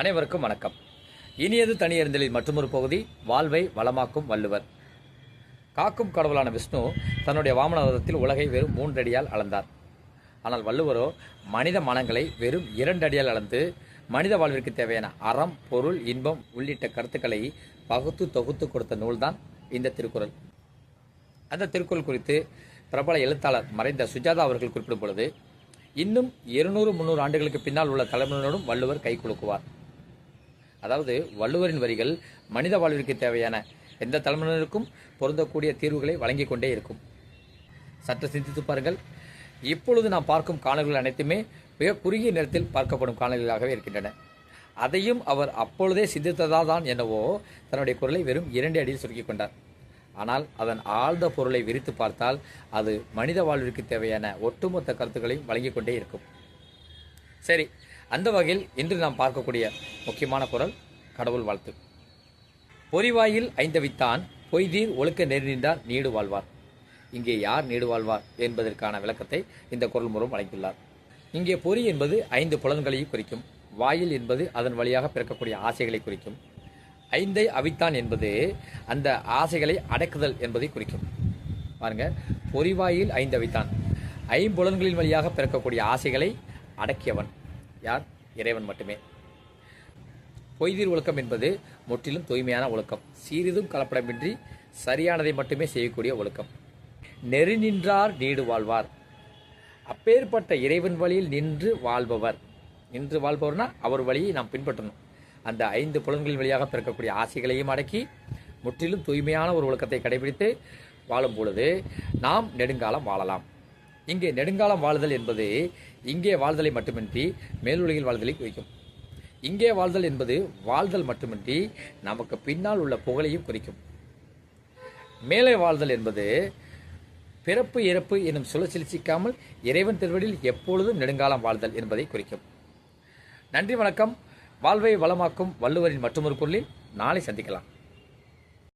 அனைவருக்கும் வணக்கம். இனியது தனியறிந்தலில் மற்றொரு பகுதி வாழ்வை வளமாக்கும் வள்ளுவர். காக்கும் கடவுளான விஷ்ணு தன்னுடைய வாமனவதத்தில் உலகை வெறும் மூன்றடியால் அளந்தார். ஆனால் வள்ளுவரோ மனித மனங்களை வெறும் இரண்டடியால் அளந்து மனித வாழ்விற்கு தேவையான அறம் பொருள் இன்பம் உள்ளிட்ட கருத்துக்களை பகுத்து தொகுத்து கொடுத்த நூல்தான் இந்த திருக்குறள். அந்த திருக்குறள் குறித்து பிரபல எழுத்தாளர் மறைந்த சுஜாதா அவர்கள் குறிப்பிடும் பொழுது இன்னும் இருநூறு முந்நூறு ஆண்டுகளுக்கு பின்னால் உள்ள தலைமுறையினரும் வள்ளுவர் கை குலுக்குவார். அதாவது வள்ளுவரின் வரிகள் மனித வாழ்விற்கு தேவையான எந்த தலைமுறையினருக்கும் பொருந்தக்கூடிய தீர்வுகளை வழங்கிக் கொண்டே இருக்கும். சற்று சிந்தித்து பாருங்கள். இப்பொழுது நாம் பார்க்கும் காணொலிகள் அனைத்துமே மிக குறுகிய நேரத்தில் பார்க்கப்படும் காணொலிகளாகவே இருக்கின்றன. அதையும் அவர் அப்பொழுதே சிந்தித்ததால் தான் என்னவோ தன்னுடைய குரலை வெறும் இரண்டு அடியில் சுருக்கிக் கொண்டார். ஆனால் அதன் ஆழ்ந்த பொருளை விரித்து பார்த்தால் அது மனித வாழ்விற்கு தேவையான ஒட்டுமொத்த கருத்துக்களையும் வழங்கிக் கொண்டே இருக்கும். சரி அந்த வகையில் இன்று நாம் பார்க்கக்கூடிய முக்கியமான குரல் கடவுள் வாழ்த்து. பொறிவாயில் ஐந்தவித்தான் பொய்தீர் ஒழுக்க நெறி நீடு வாழ்வார். இங்கே யார் நீடு வாழ்வார் என்பதற்கான விளக்கத்தை இந்த குரல் மூலம் வழங்கியுள்ளார் இங்கே பொறி என்பது ஐந்து புலன்களையும் குறிக்கும். வாயில் என்பது அதன் வழியாக பிறக்கக்கூடிய ஆசைகளை குறிக்கும். ஐந்தை அவித்தான் என்பது அந்த ஆசைகளை அடக்குதல் என்பதை குறிக்கும். பாருங்க பொறிவாயில் ஐந்து அவித்தான். ஐம்புலன்களின் வழியாக பிறக்கக்கூடிய ஆசைகளை அடக்கியவன். யார்? இறைவன் மட்டுமே. பொய்தீர் ஒழுக்கம் என்பது முற்றிலும் தூய்மையான ஒழுக்கம். சிறிதும் கலப்படமின்றி சரியானதை மட்டுமே செய்யக்கூடிய ஒழுக்கம். நெறி நின்றார் நீடு வாழ்வார். அப்பேற்பட்ட இறைவன் வழியில் நின்று வாழ்பவர். நின்று வாழ்பவர்னா அவர் வழியை நாம் பின்பற்றணும். அந்த ஐந்து புலன்களின் வழியாக பிறக்கக்கூடிய ஆசைகளையும் அடக்கி முற்றிலும் தூய்மையான ஒரு ஒழுக்கத்தை கடைபிடித்து வாழும் பொழுது நாம் நெடுங்காலம் வாழலாம். இங்கே நெடுங்காலம் வாழுதல் என்பது இங்கே வாழ்தலை மட்டுமின்றி மேலுலகில் வாழ்தலை குறிக்கும். இங்கே வாழ்தல் என்பது வாழ்தல் மட்டுமின்றி நமக்கு பின்னால் உள்ள புகழையும் குறிக்கும். மேலே வாழ்தல் என்பது பிறப்பு இறப்பு எனும் சுழற்சியில் சிக்காமல் இறைவன் திருவடியில் எப்பொழுதும் நெடுங்காலம் வாழ்தல் என்பதை குறிக்கும். நன்றி வணக்கம். வாழ்வை வளமாக்கும் வள்ளுவரின் மற்றொரு பொருளில் நாளை சந்திக்கலாம்.